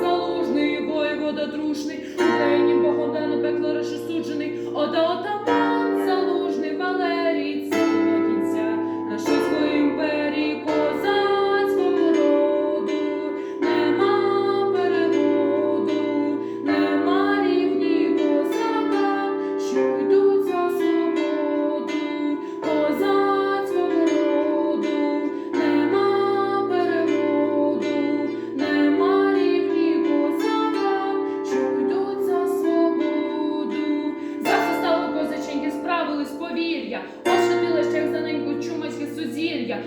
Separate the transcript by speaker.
Speaker 1: Залужний воєвода трушний, Лені Богодану Ошатила ще як за неньку чумацьке сузір'я.